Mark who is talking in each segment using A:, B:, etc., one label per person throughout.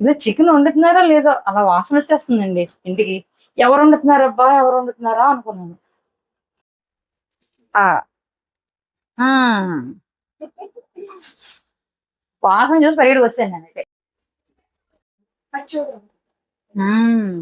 A: ఇలా చికెన్ వండుతున్నారా లేదో అలా వాసన వచ్చేస్తుందండి ఇంటికి. ఎవరు వండుతున్నారా అబ్బా? ఎవరు వండుతున్నారా అనుకున్నాను. ఆ. వాసన చూసి పరిగెడికి వస్తాను నేనైతే. మ్మ్.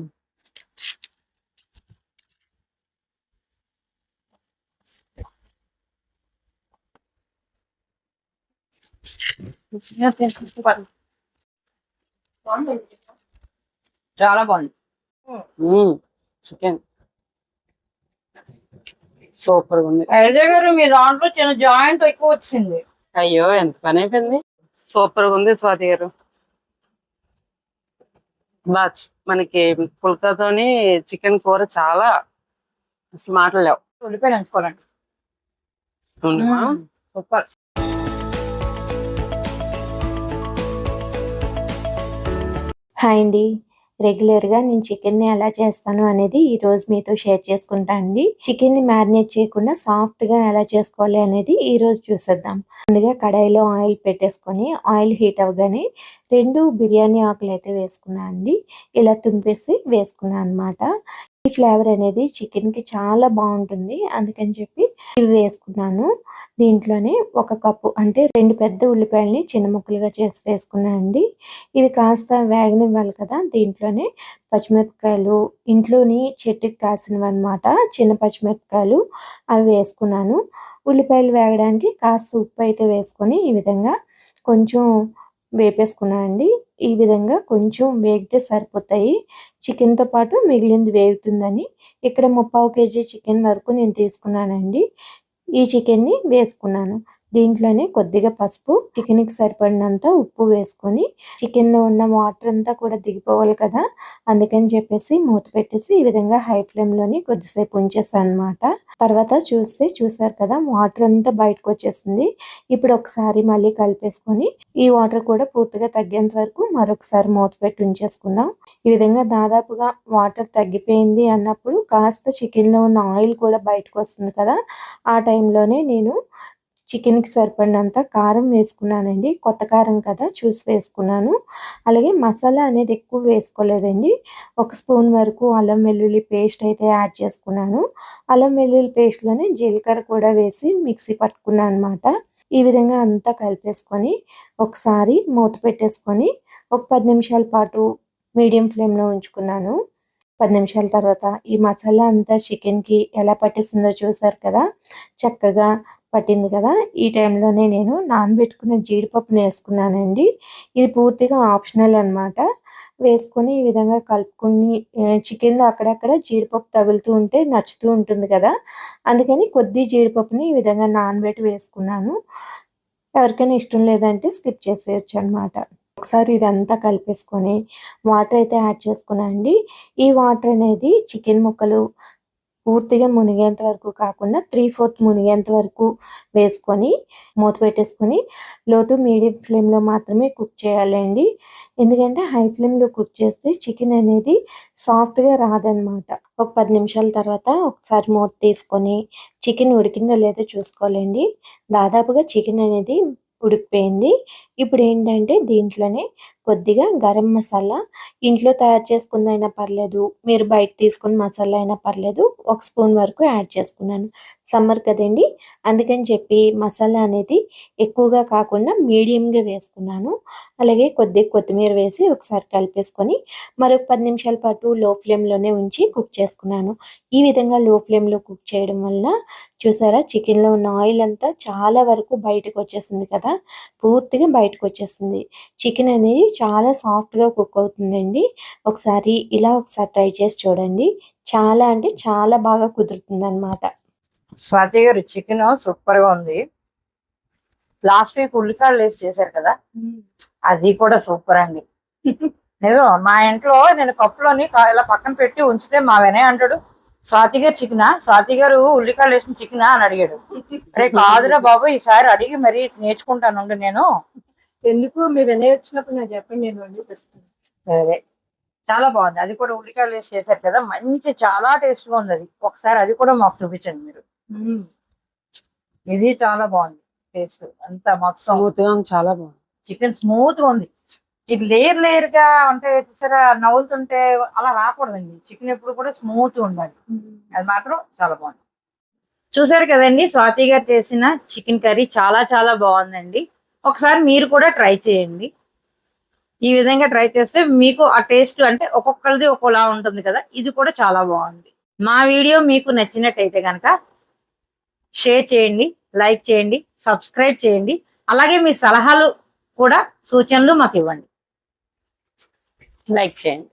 A: చాలా బాగుంది.
B: చికెన్. సూపర్గా ఉంది.
A: అజయ్ గారు మీ దాంట్లో చిన్న జాయింట్ ఎక్కువ వచ్చింది.
B: అయ్యో ఎంత పని అయిపోయింది. సూపర్గా ఉంది స్వాతి గారు. బాచ్ మనకి పుల్కాతోని చికెన్ కూర చాలా అసలు మాటలు లేవు.
A: ఉల్లిపాయలు? సూపర్.
C: హాయ్ అండి. రెగ్యులర్గా నేను చికెన్ని ఎలా చేస్తాను అనేది ఈరోజు మీతో షేర్ చేసుకుంటా అండి. చికెన్ని మ్యారినేట్ చేయకుండా సాఫ్ట్గా ఎలా చేసుకోవాలి అనేది ఈరోజు చూసేద్దాం. ముందుగా కడాయిలో ఆయిల్ పెట్టేసుకొని ఆయిల్ హీట్ అవ్వగానే రెండు బిర్యానీ ఆకులు అయితే వేసుకున్నాను అండి. ఇలా తుంపేసి వేసుకున్నాను అనమాట ఈ ఫ్లేవర్ అనేది చికెన్కి చాలా బాగుంటుంది. అందుకని చెప్పి ఇవి వేసుకున్నాను. దీంట్లోనే ఒక కప్పు అంటే రెండు పెద్ద ఉల్లిపాయలని చిన్న ముక్కలుగా చేసి వేసుకున్నాను అండి. ఇవి కాస్త వేగనివ్వాలి కదా దీంట్లోనే పచ్చిమిరపకాయలు ఇంట్లోని చెట్టుకి కాసినవి అనమాట చిన్న పచ్చిమిరపకాయలు అవి వేసుకున్నాను. ఉల్లిపాయలు వేగడానికి కాస్త ఉప్పు అయితే వేసుకొని ఈ విధంగా కొంచెం వేపేసుకున్నానండి. ఈ విధంగా కొంచెం వేగితే సరిపోతాయి. చికెన్తో పాటు మిగిలింది వేగుతుందని ఇక్కడ ముప్పావు కేజీ చికెన్ వరకు నేను తీసుకున్నానండి. ఈ చికెన్ని వేసుకున్నాను. దీంట్లోనే కొద్దిగా పసుపు చికెన్కి సరిపడినంత ఉప్పు వేసుకొని చికెన్లో ఉన్న వాటర్ అంతా కూడా దిగిపోవాలి కదా. అందుకని చెప్పేసి మూత పెట్టేసి ఈ విధంగా హై ఫ్లేమ్లోని కొద్దిసేపు ఉంచేసాను అనమాట తర్వాత చూస్తే చూసారు కదా వాటర్ అంతా బయటకు వచ్చేసింది. ఇప్పుడు ఒకసారి మళ్ళీ కలిపేసుకొని ఈ వాటర్ కూడా పూర్తిగా తగ్గేంత వరకు మరొకసారి మూత పెట్టి ఉంచేసుకుందాం. ఈ విధంగా దాదాపుగా వాటర్ తగ్గిపోయింది అన్నప్పుడు కాస్త చికెన్లో ఉన్న ఆయిల్ కూడా బయటకు వస్తుంది కదా. ఆ టైంలోనే నేను చికెన్కి సరిపడినంత కారం వేసుకున్నానండి. కొత్త కారం కదా చూసి వేసుకున్నాను. అలాగే మసాలా అనేది ఎక్కువ వేసుకోలేదండి. ఒక స్పూన్ వరకు అల్లం వెల్లుల్లి పేస్ట్ అయితే యాడ్ చేసుకున్నాను. అల్లం వెల్లుల్లి పేస్ట్లోనే జీలకర్ర కూడా వేసి మిక్సీ పట్టుకున్నాను అనమాట ఈ విధంగా అంతా కలిపేసుకొని ఒకసారి మూత పెట్టేసుకొని ఒక పది నిమిషాల పాటు మీడియం ఫ్లేమ్లో ఉంచుకున్నాను. పది నిమిషాల తర్వాత ఈ మసాలా అంతా చికెన్కి ఎలా పట్టిస్తుందో చూసారు కదా? చక్కగా పట్టింది కదా? ఈ టైంలోనే నేను నానబెట్టుకున్న జీడిపప్పును వేసుకున్నానండి. ఇది పూర్తిగా ఆప్షనల్ అన్నమాట. వేసుకొని ఈ విధంగా కలుపుకుని చికెన్లో అక్కడక్కడ జీడిపప్పు తగులుతూ ఉంటే నచ్చుతూ ఉంటుంది కదా? అందుకని కొద్ది జీడిపప్పుని ఈ విధంగా నానబెట్టి వేసుకున్నాను. ఎవరికైనా ఇష్టం లేదంటే స్కిప్ చేసేయచ్చు అనమాట ఒకసారి ఇదంతా కలిపేసుకొని వాటర్ అయితే యాడ్ చేసుకున్నాను అండి ఈ వాటర్ అనేది చికెన్ ముక్కలు పూర్తిగా మునిగేంత వరకు కాకుండా త్రీ ఫోర్త్ మునిగేంత వరకు వేసుకొని మూత పెట్టేసుకొని లో టు మీడియం ఫ్లేమ్లో మాత్రమే కుక్ చేయాలండి. ఎందుకంటే హై ఫ్లేమ్లో కుక్ చేస్తే చికెన్ అనేది సాఫ్ట్గా రాదనమాట ఒక పది నిమిషాల తర్వాత ఒకసారి మూత తీసుకొని చికెన్ ఉడికిందో లేదో చూసుకోవాలండి. దాదాపుగా చికెన్ అనేది ఉడికిపోయింది. ఇప్పుడు ఏంటంటే దీంట్లోనే కొద్దిగా గరం మసాలా ఇంట్లో తయారు చేసుకుందైనా పర్లేదు మీరు బయట తీసుకున్న మసాలా అయినా పర్లేదు ఒక స్పూన్ వరకు యాడ్ చేసుకున్నాను. సమ్మర్ కదండి అందుకని చెప్పి మసాలా అనేది ఎక్కువగా కాకుండా మీడియంగా వేసుకున్నాను. అలాగే కొద్దిగా కొత్తిమీర వేసి ఒకసారి కలిపేసుకొని మరొక పది నిమిషాల పాటు లో ఫ్లేమ్లోనే ఉంచి కుక్ చేసుకున్నాను. ఈ విధంగా లో ఫ్లేమ్లో కుక్ చేయడం వల్ల చూసారా చికెన్లో ఉన్న ఆయిల్ అంతా చాలా వరకు బయటకు వచ్చేసింది కదా పూర్తిగా బయట బయటకు వచ్చేస్తుంది చికెన్ అనేది చాలా సాఫ్ట్గా కుక్ అవుతుందండి. ఒకసారి ఇలా ఒకసారి ట్రై చేసి చూడండి. చాలా అంటే చాలా బాగా కుదురుతుంది అనమాట
A: స్వాతి గారు చికెన్ సూపర్గా ఉంది. లాస్ట్ వీక్ ఉల్లికాయలు వేసి చేశారు కదా? అది కూడా సూపర్ అండి. నిజం మా ఇంట్లో నేను కప్పులోని ఇలా పక్కన పెట్టి ఉంచితే మా వినయ్ అంటాడు స్వాతి గారు చికెనా? స్వాతి గారు ఉల్లికాయలు వేసిన చికెనా? అని అడిగాడు. రేపు కాదురా బాబు ఈసారి అడిగి మరి నేర్చుకుంటాను నేను.
D: ఎందుకు మీరు వినయ్ వచ్చినప్పుడు నాకు చెప్పండి నేను వండి తెస్తాను.
A: సరే. చాలా బాగుంది. అది కూడా ఉల్లికాయలు వేసి చేశారు కదా మంచి చాలా టేస్ట్గా ఉంది అది. ఒకసారి అది కూడా మాకు చూపించండి మీరు. ఇది చాలా బాగుంది టేస్ట్. అంతా మొత్తం
B: స్మూత్గా ఉంది, చాలా బాగుంది.
A: చికెన్ స్మూత్గా ఉంది. ఇది లేయర్ లేయర్గా అంటే చూసారా నవ్వులుతుంటే అలా రాకూడదండి. చికెన్ ఎప్పుడు కూడా స్మూత్ ఉండాలి. అది మాత్రం చాలా బాగుంది. చూసారు కదండి స్వాతి గారు చేసిన చికెన్ కర్రీ చాలా చాలా బాగుందండి. ఒకసారి మీరు కూడా ట్రై చేయండి. ఈ విధంగా ట్రై చేస్తే మీకు ఆ టేస్ట్ అంటే ఒక్కొక్కరిది ఒక్కోలా ఉంటుంది కదా ఇది కూడా చాలా బాగుంది. మా వీడియో మీకు నచ్చినట్టయితే కనుక షేర్ చేయండి లైక్ చేయండి సబ్స్క్రైబ్ చేయండి. అలాగే మీ సలహాలు కూడా సూచనలు మాకు ఇవ్వండి.
B: లైక్ చేయండి.